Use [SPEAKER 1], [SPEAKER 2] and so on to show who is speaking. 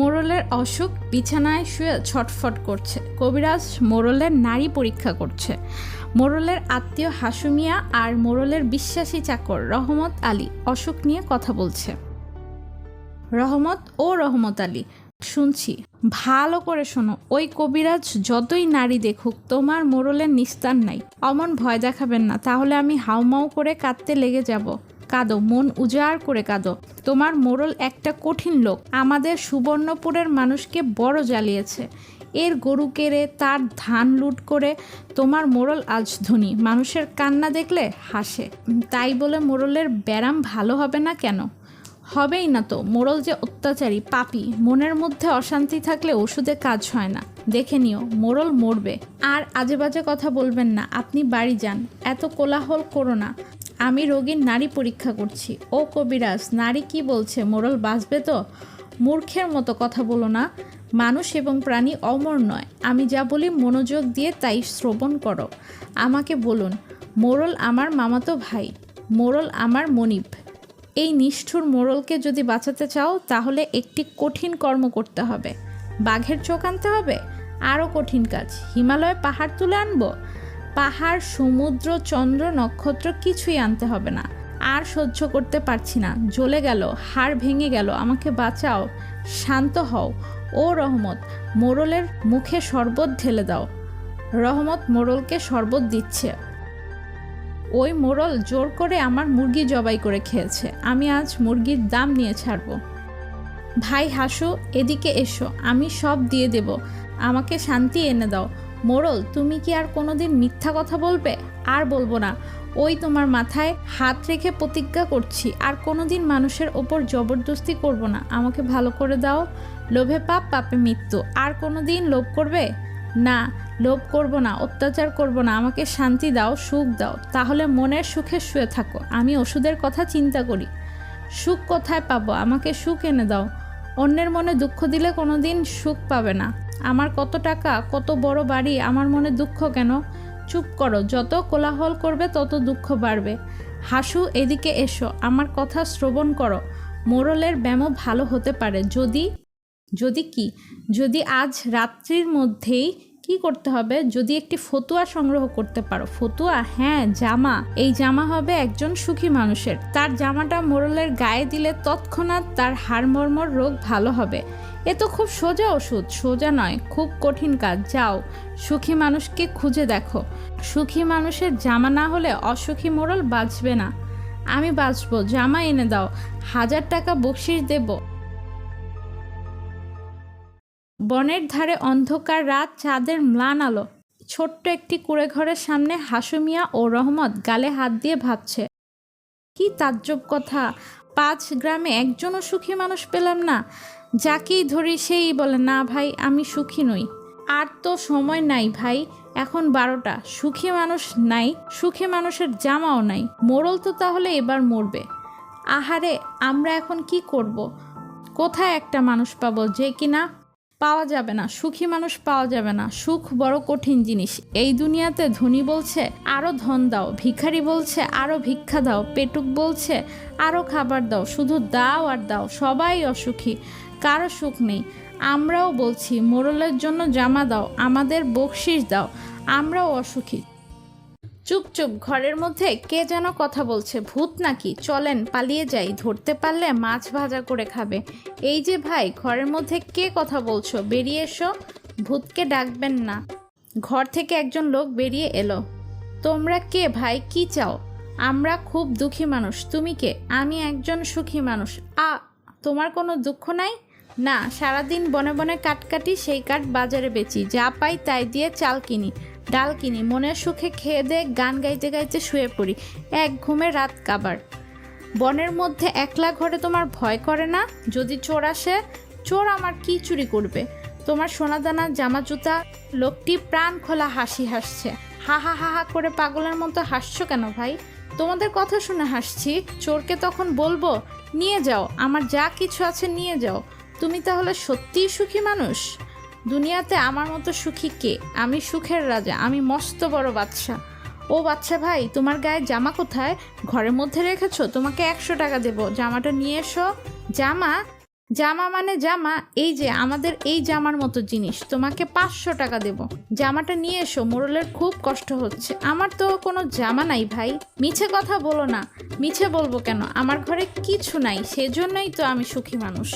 [SPEAKER 1] মোরলের অসুখ বিছানায় শুয়ে ছটফট করছে। কবিরাজ মোরলের নারী পরীক্ষা করছে। মোরলের আত্মীয় হাসুমিয়া আর মোরলের বিশ্বাসী চাকর রহমত আলী অসুখ নিয়ে কথা বলছে। রহমত ও রহমত আলী, শুনছি। ভালো করে শোনো, ওই কবিরাজ যতই নারী দেখুক, তোমার মোরলের নিস্তার নাই। অমন ভয় দেখাবেন না, তাহলে আমি হাউমাউ করে কাঁদতে লেগে যাব। কাঁদো, মন উজাড় করে কাঁদো। তোমার মোরল একটা কঠিন লোক। আমাদের সুবর্ণপুরের মানুষকে বড় জ্বালিয়েছে। এর গরু কেড়ে তার ধান লুট করে তোমার মোরল আজ ধনী। মানুষের কান্না দেখলে হাসে। তাই বলে মোরলের ব্যারাম ভালো হবে না কেন? হবেই না তো। মোড়ল যে অত্যাচারী, পাপি, মনের মধ্যে অশান্তি থাকলে ওষুধে কাজ হয় না। দেখে নিও, মোড়ল মরবে। আর আজে বাজে কথা বলবেন না। আপনি বাড়ি যান। এত কোলাহল করো না। আমি রোগীর নারী পরীক্ষা করছি। ও কবিরাজ, নারী কি বলছে? মোড়ল বাঁচবে তো? মূর্খের মতো কথা বলো না। মানুষ এবং প্রাণী অমর নয়। আমি যা বলি মনোযোগ দিয়ে তাই শ্রবণ করো। আমাকে বলুন, মোরল আমার মামাতো ভাই, মোরল আমার মনিব। এই নিষ্ঠুর মোড়লকে যদি বাঁচাতে চাও, তাহলে একটি কঠিন কর্ম করতে হবে। বাঘের চোখ আনতে হবে? আরও কঠিন কাজ। হিমালয়ে পাহাড় তুলে আনব? পাহাড়, সমুদ্র, চন্দ্র, নক্ষত্র কিছুই আনতে হবে না। আর সহ্য করতে পারছি না। জ্বলে গেল, হাড় ভেঙে গেল। আমাকে বাঁচাও, শান্ত হও। ও রহমত মোড়লের মুখে শরবত ঢেলে দাও। রহমত মোড়লকে শরবত দিচ্ছে। ওই মোড়ল জোর করে আমার মুরগি জবাই করে খেয়েছে। আমি আজ মুরগির দাম নিয়ে ছাড়বো। ভাই, হাসু, এদিকে এসো। আমি সব দিয়ে দেব। আমাকে শান্তি এনে দাও। মোড়ল তুমি কি আর কোনোদিন মিথ্যা কথা বলবে? আর বলব না। ওই তোমার মাথায় হাত রেখে প্রতিজ্ঞা করছি, আর কোনোদিন মানুষের ওপর জবরদস্তি করব না। আমাকে ভালো করে দাও। লোভে পাপ, পাপে মৃত্যু। আর কোনোদিন লোভ করবে? না, লোভ করব না, অত্যাচার করব না। আমাকে শান্তি দাও, সুখ দাও। তাহলে মনের সুখে শুয়ে থাকো। আমি ওষুধের কথা চিন্তা করি। সুখ কোথায় পাবো? আমাকে সুখ এনে দাও। অন্যের মনে দুঃখ দিলে কোনো দিন সুখ পাবে না। আমার কত টাকা, কত বড় বাড়ি, আমার মনে দুঃখ কেন? চুপ করো, যত কোলাহল করবে তত দুঃখ বাড়বে। হাসু, এদিকে এসো, আমার কথা শ্রবণ করো। মোরলের ব্যায়ামও ভালো হতে পারে, যদি যদি কি? যদি আজ রাত্রির মধ্যেই কি করতে হবে? যদি একটি ফতুয়া সংগ্রহ করতে পারো। ফতুয়া? হ্যাঁ জামা। এই জামা হবে একজন সুখী মানুষের। তার জামাটা মোরলের গায়ে দিলে তৎক্ষণাৎ তার হাড়মর্মর রোগ ভালো হবে। এ তো খুব সোজা ওষুধ, সোজা নয়, খুব কঠিন কাজ। যাও, সুখী মানুষকে খুঁজে দেখো। সুখী মানুষের জামা না হলে অসুখী মোরল বাঁচবে না। আমি বাঁচবো, জামা এনে দাও, হাজার টাকা বকশিস দেবো। বনের ধারে অন্ধকার রাত চাঁদের ম্লান আলো। ছোট্ট একটি কুড়ে ঘরের সামনে হাসুমিয়া ও রহমত গালে হাত দিয়ে ভাবছে, কি তাজ্জব কথা, পাঁচ গ্রামে একজনও সুখী মানুষ পেলাম না। যাকেই ধরি সেই বলে, না ভাই, আমি সুখী নই। আর তো সময় নাই ভাই, এখন বারোটা। সুখী মানুষ নাই, সুখী মানুষের জামাও নাই। মোড়ল তো তাহলে এবার মরবে। আহারে, আমরা এখন কি করব? কোথায় একটা মানুষ পাবো যে কিনা? পাওয়া যাবে না, সুখী মানুষ পাওয়া যাবে না। সুখ বড় কঠিন জিনিস। এই দুনিয়াতে ধনী বলছে আরও ধন দাও। ভিখারি বলছে আরও ভিক্ষা দাও। পেটুক বলছে আরও খাবার দাও। শুধু দাও আর দাও। সবাই অসুখী। কারও সুখ নেই। আমরাও বলছি মোড়লের জন্য জামা দাও, আমাদের বকশিস দাও, আমরাও অসুখী। চুপ চুপ ঘরের মধ্যে কে যেন কথা বলছে, ভূত নাকি? চলেন, পালিয়ে যাই, ধরতে পারলে মাছ ভাজা করে খাবে। এই যে ভাই, ঘরের মধ্যে কে কথা বলছো? বেরিয়ে এসো, ভূতকে ডাকবেন না। ঘর থেকে একজন লোক বেরিয়ে এলো। তোমরা কে ভাই, কি চাও? আমরা খুব দুঃখী মানুষ, তুমি কে? আমি একজন সুখী মানুষ। আ, তোমার কোনো দুঃখ নাই? না, সারাদিন বনে বনে কাট কাটি সেই কাঠ বাজারে বেচি। যা পাই তাই দিয়ে চাল কিনি, ডাল কিনি, মনের সুখে খেয়ে দে গান গাইতে গাইতে শুয়ে পড়ি, এক ঘুমে রাত কাবার। বনের মধ্যে একলা ঘরে তোমার ভয় করে না? যদি চোর আসে, চোর আমার কি চুরি করবে? তোমার সোনাদানা জামা জুতা লোকটি প্রাণ খোলা হাসি হাসছে। হা হা হা হা করে পাগলের মতো হাসছো কেন ভাই? তোমাদের কথা শুনে হাসছি, চোরকে তখন বলব, নিয়ে যাও, আমার যা কিছু আছে নিয়ে যাও। তুমি তাহলে সত্যিই সুখী মানুষ? দুনিয়াতে আমার মতো সুখী কে? আমি সুখের রাজা, আমি মস্ত বড় বাচ্চা ও বাচ্চা ভাই, তোমার গায়ে জামা কোথায়? ঘরের মধ্যে রেখেছো? তোমাকে একশো টাকা দেবো। জামাটা নিয়ে এসো। জামা? জামা মানে জামা। এই যে, আমাদের এই জামার মতো জিনিস। তোমাকে পাঁচশো টাকা দেব। জামাটা নিয়ে এসো। মোরলের খুব কষ্ট হচ্ছে। আমার তো কোনো জামা নাই ভাই। মিছে কথা বলো না। মিছে বলব কেন? আমার ঘরে কিছু নাই। সেজন্যই তো আমি সুখী মানুষ।